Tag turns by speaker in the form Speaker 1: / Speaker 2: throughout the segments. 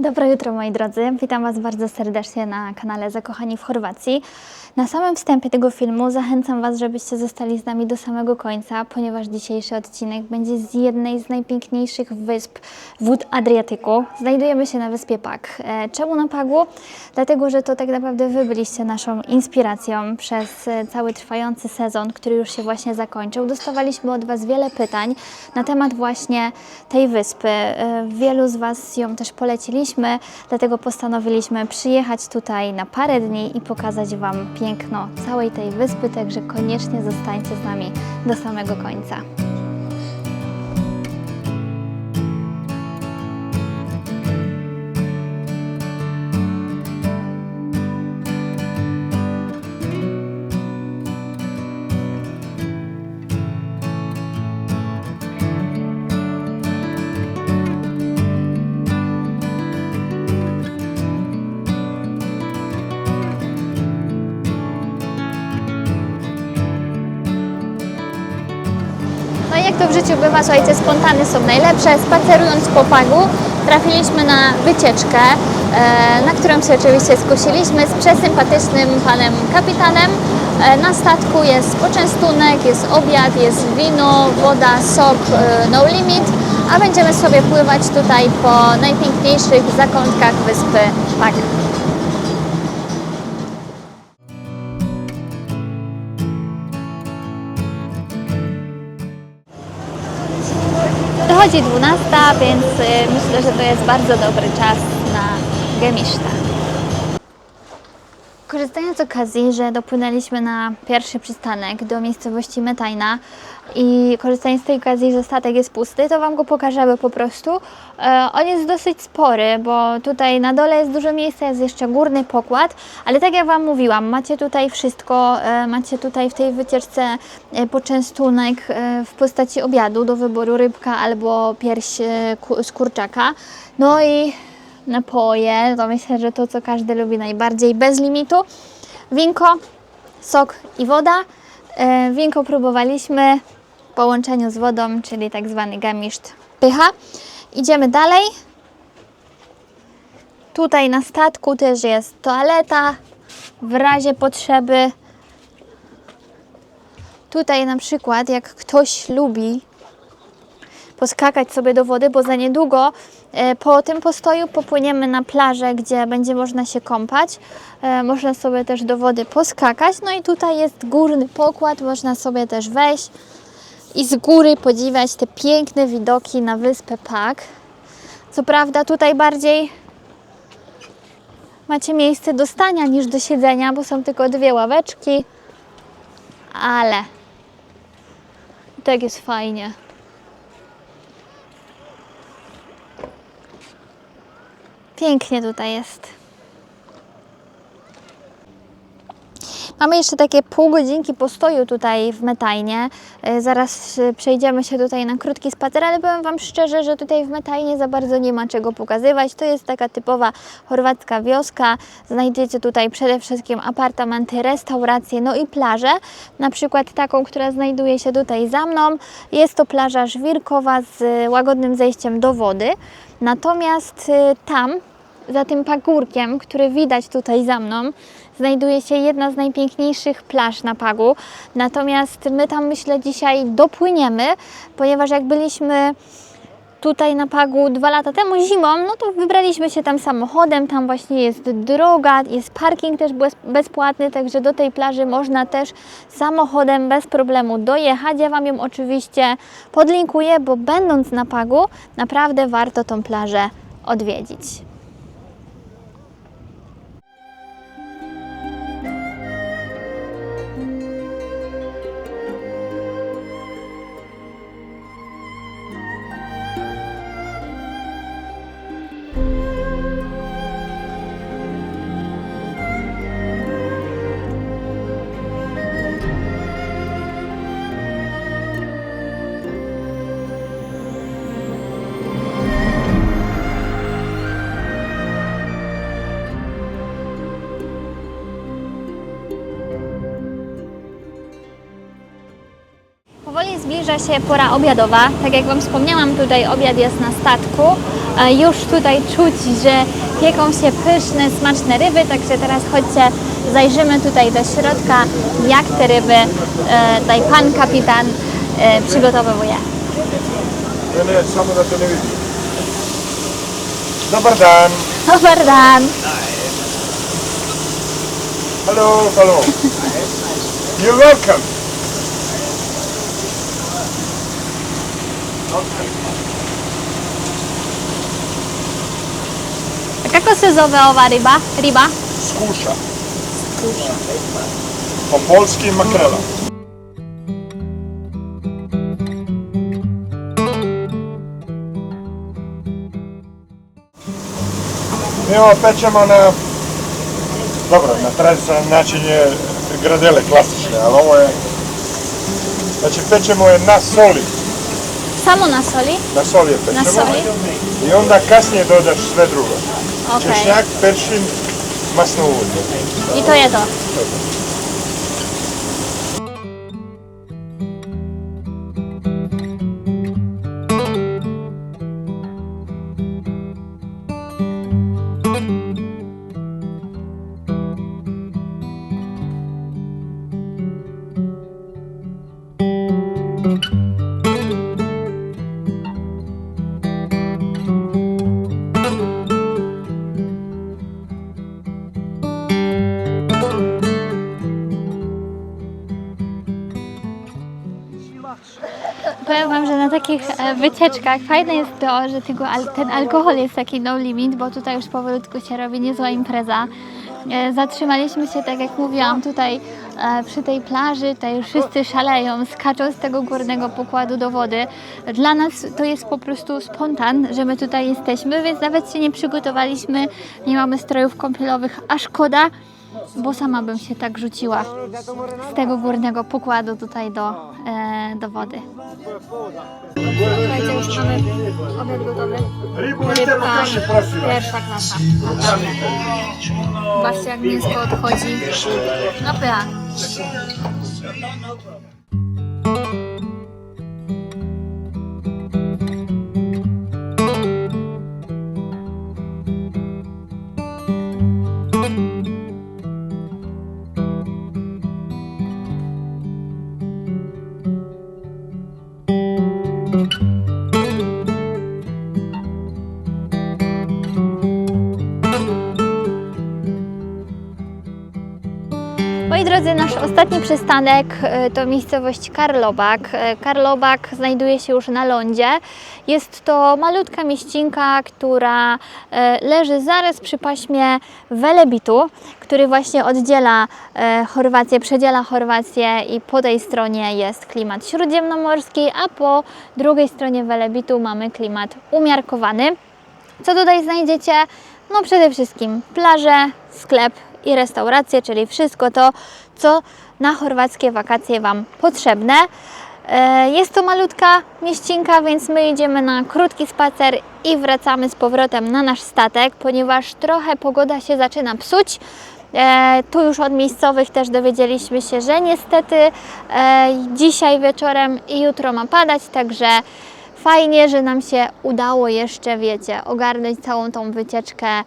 Speaker 1: Dobre jutro moi drodzy, witam Was bardzo serdecznie na kanale Zakochani w Chorwacji. Na samym wstępie tego filmu zachęcam Was, żebyście zostali z nami do samego końca, ponieważ dzisiejszy odcinek będzie z jednej z najpiękniejszych wysp wód Adriatyku. Znajdujemy się na wyspie Pag. E, Czemu na Pagu? Dlatego, że to tak naprawdę Wy byliście naszą inspiracją przez e, cały trwający sezon, który już się właśnie zakończył. Dostawaliśmy od Was wiele pytań na temat właśnie tej wyspy. E, Wielu z Was ją też poleciliśmy, dlatego postanowiliśmy przyjechać tutaj na parę dni i pokazać Wam piękno całej tej wyspy, także koniecznie zostańcie z nami do samego końca. Jak to w życiu bywa, słuchajcie, spontany są najlepsze. Spacerując po Pagu trafiliśmy na wycieczkę, e, na którą się oczywiście skusiliśmy z przesympatycznym panem kapitanem. E, Na statku jest poczęstunek, jest obiad, jest wino, woda, sok, e, no limit, a będziemy sobie pływać tutaj po najpiękniejszych zakątkach wyspy Pag. Dochodzi 12, więc y, myślę, że to jest bardzo dobry czas na gemisztę. Korzystając z okazji, że dopłynęliśmy na pierwszy przystanek do miejscowości Metajna i korzystając z tej okazji, że statek jest pusty, to Wam go pokażemy po prostu. E, on jest dosyć spory, bo tutaj na dole jest dużo miejsca, jest jeszcze górny pokład, ale tak jak Wam mówiłam, macie tutaj wszystko, e, macie tutaj w tej wycieczce e, poczęstunek e, w postaci obiadu do wyboru rybka albo pierś e, ku- z kurczaka. No i napoje, to myślę, że to co każdy lubi najbardziej, bez limitu. Winko, sok i woda. E, winko próbowaliśmy w połączeniu z wodą, czyli tak zwany gamiszt pycha. Idziemy dalej. Tutaj na statku też jest toaleta w razie potrzeby. Tutaj na przykład, jak ktoś lubi poskakać sobie do wody, bo za niedługo po tym postoju popłyniemy na plażę, gdzie będzie można się kąpać. E, Można sobie też do wody poskakać. No i tutaj jest górny pokład, można sobie też wejść i z góry podziwiać te piękne widoki na wyspę Pak. Co prawda tutaj bardziej macie miejsce do stania niż do siedzenia, bo są tylko dwie ławeczki, ale tak jest fajnie. Pięknie tutaj jest. Mamy jeszcze takie pół godzinki postoju tutaj w Metajnie. E, Zaraz e, przejdziemy się tutaj na krótki spacer, ale powiem Wam szczerze, że tutaj w Metajnie za bardzo nie ma czego pokazywać. To jest taka typowa chorwacka wioska. Znajdziecie tutaj przede wszystkim apartamenty, restauracje, no i plaże. Na przykład taką, która znajduje się tutaj za mną. Jest to plaża żwirkowa z łagodnym zejściem do wody. Natomiast e, tam za tym pagórkiem, który widać tutaj za mną, znajduje się jedna z najpiękniejszych plaż na Pagu. Natomiast my tam myślę dzisiaj dopłyniemy, ponieważ jak byliśmy tutaj na Pagu dwa lata temu zimą, no to wybraliśmy się tam samochodem, tam właśnie jest droga, jest parking też bez- bezpłatny, także do tej plaży można też samochodem bez problemu dojechać. Ja Wam ją oczywiście podlinkuję, bo będąc na Pagu, naprawdę warto tą plażę odwiedzić. Zbliża się pora obiadowa. Tak jak Wam wspomniałam, tutaj obiad jest na statku. E, Już tutaj czuć, że pieką się pyszne, smaczne ryby, także teraz chodźcie, zajrzymy tutaj do środka, jak te ryby e, tutaj pan kapitan e, przygotowuje.
Speaker 2: Dobar dan.
Speaker 1: Dobar dan!
Speaker 2: Hello, hello. You're welcome.
Speaker 1: A kako se zove ova riba? Riba?
Speaker 2: Skusza. Po polski makrela. Mi ovo pečemo na... Dobro, na tradicionalan način je gradele klasične, ali ovo je... Znači pečemo je na soli.
Speaker 1: Samo na soli?
Speaker 2: Na soli pečemo.
Speaker 1: Na soli?
Speaker 2: I onda kasnije dodaš sve drugo.
Speaker 1: Okej.
Speaker 2: Češnjak, peršin, masno ulje.
Speaker 1: I to je to. Takich e, wycieczkach fajne jest to, że ten alkohol jest taki no limit, bo tutaj już powolutku się robi niezła impreza. E, Zatrzymaliśmy się, tak jak mówiłam, tutaj e, przy tej plaży, tutaj wszyscy szaleją, skaczą z tego górnego pokładu do wody. Dla nas to jest po prostu spontan, że my tutaj jesteśmy, więc nawet się nie przygotowaliśmy, nie mamy strojów kąpielowych, a szkoda, bo sama bym się tak rzuciła z tego górnego pokładu tutaj do, e, do wody. Słuchajcie, już mamy obiad gotowy.
Speaker 2: Was.
Speaker 1: Pierwsza klasa. Zobaczcie jak mięsko odchodzi. No pycha. Ostatni przystanek e, to miejscowość Karlobak. E, Karlobak znajduje się już na lądzie. Jest to malutka mieścinka, która e, leży zaraz przy paśmie Welebitu, który właśnie oddziela Chorwację, przedziela Chorwację i po tej stronie jest klimat śródziemnomorski, a po drugiej stronie Welebitu mamy klimat umiarkowany. Co tutaj znajdziecie? No przede wszystkim plaże, sklep i restauracje, czyli wszystko to, co na chorwackie wakacje Wam potrzebne. E, Jest to malutka mieścinka, więc my idziemy na krótki spacer i wracamy z powrotem na nasz statek, ponieważ trochę pogoda się zaczyna psuć. E, tu już od miejscowych też dowiedzieliśmy się, że niestety e, dzisiaj wieczorem i jutro ma padać, także Fajnie, że nam się udało jeszcze, wiecie, ogarnąć całą tą wycieczkę e,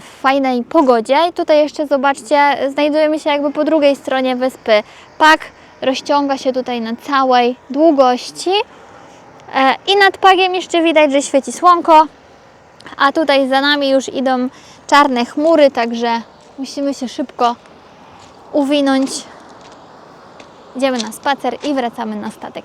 Speaker 1: w fajnej pogodzie. I tutaj jeszcze zobaczcie, znajdujemy się jakby po drugiej stronie wyspy. Pak rozciąga się tutaj na całej długości. E, I nad pagiem jeszcze widać, że świeci słonko, a tutaj za nami już idą czarne chmury, także musimy się szybko uwinąć. Idziemy na spacer i wracamy na statek.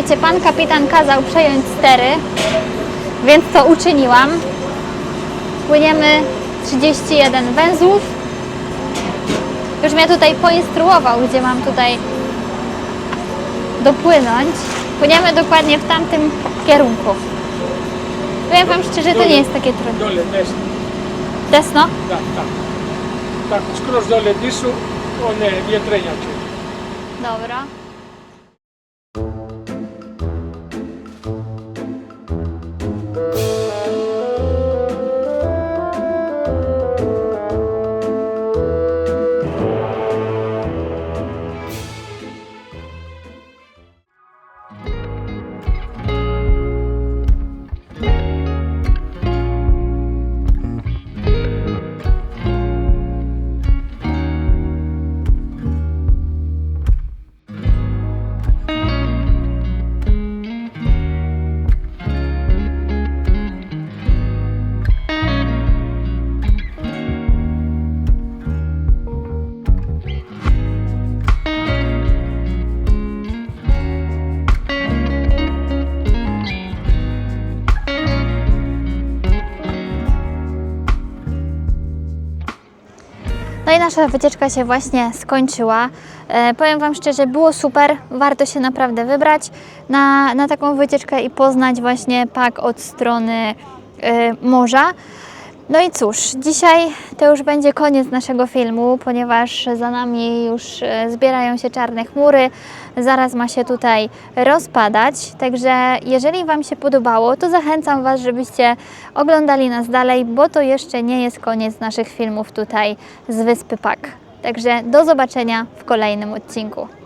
Speaker 1: Słuchajcie, pan kapitan kazał przejąć stery, więc to uczyniłam. Płyniemy 31 węzłów Już mnie tutaj poinstruował, gdzie mam tutaj dopłynąć. Płyniemy dokładnie w tamtym kierunku. Powiem Wam szczerze, to nie jest takie trudne.
Speaker 3: Dole, desno.
Speaker 1: Desno?
Speaker 3: Da, tak. Tak, skroz dole disu, one vjetrenjače.
Speaker 1: Dobra. Nasza wycieczka się właśnie skończyła. E, powiem Wam szczerze, było super. Warto się naprawdę wybrać na, na taką wycieczkę i poznać właśnie pak od strony e, morza. No i cóż, dzisiaj to już będzie koniec naszego filmu, ponieważ za nami już e, zbierają się czarne chmury, zaraz ma się tutaj rozpadać. Także jeżeli Wam się podobało, to zachęcam Was, żebyście oglądali nas dalej, bo to jeszcze nie jest koniec naszych filmów tutaj z Wyspy Pak. Także do zobaczenia w kolejnym odcinku.